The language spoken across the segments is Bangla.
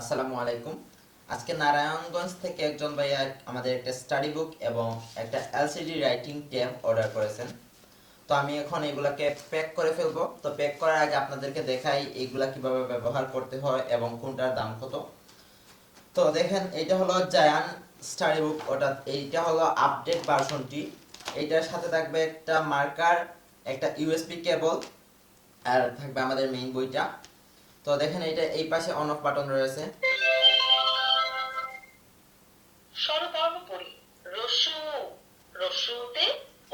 আসসালামু আলাইকুম। আজকে নারায়ণগঞ্জ থেকে একজন ভাইয়া আমাদের একটা স্টাডি বুক এবং একটা এলসিডি রাইটিং ট্যাব অর্ডার করেছেন। তো আমি এখন এগুলাকে প্যাক করে ফেলব। তো প্যাক করার আগে আপনাদেরকে দেখাই এগুলা কীভাবে ব্যবহার করতে হয় এবং কোনটার দাম কত। তো দেখেন এটা হলো জায়ান স্টাডি বুক ওটা এইটা হলো আপডেট ভার্সনটি এইটার সাথে থাকবে একটা মার্কার একটা ইউএসবি কেবল আর থাকবে আমাদের মেইন বইটা। তো দেখেন এটা এই পাশে অন অফ বাটন রয়েছে। স্বরবর্ণ পড়ি রস্যু রস্যুতে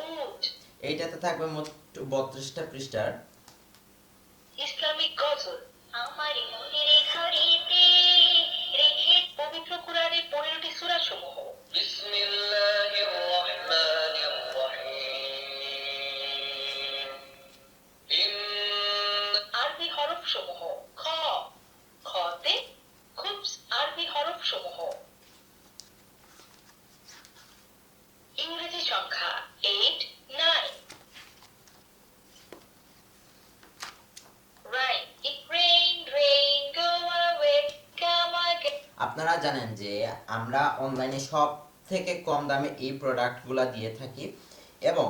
উট এইটাতে থাকবে মোট বত্রিশটা পৃষ্ঠার। সংখ্যা এইট নাইন. আপনারা জানেন যে আমরা অনলাইনে সব থেকে কম দামে এই প্রোডাক্টগুলো দিয়ে থাকি এবং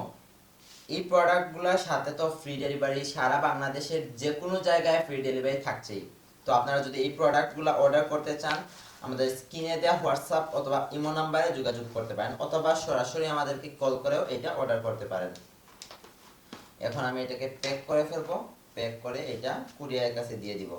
এই প্রোডাক্টগুলোর সাথে তো ফ্রি ডেলিভারি সারা বাংলাদেশের যে কোনো জায়গায় ফ্রি ডেলিভারি থাকছেই তো আপনারা যদি এই প্রোডাক্টগুলো অর্ডার করতে চান আমাদের স্ক্রিনে দেওয়া হোয়াটসঅ্যাপ অথবা ইমো নাম্বারে যোগাযোগ করতে পারেন অথবা সরাসরি আমাদেরকে কল করেও এটা অর্ডার করতে পারেন। এখন আমি এটাকে প্যাক করে ফেলব। প্যাক করে এটা কুরিয়ারের কাছে দিয়ে দিব।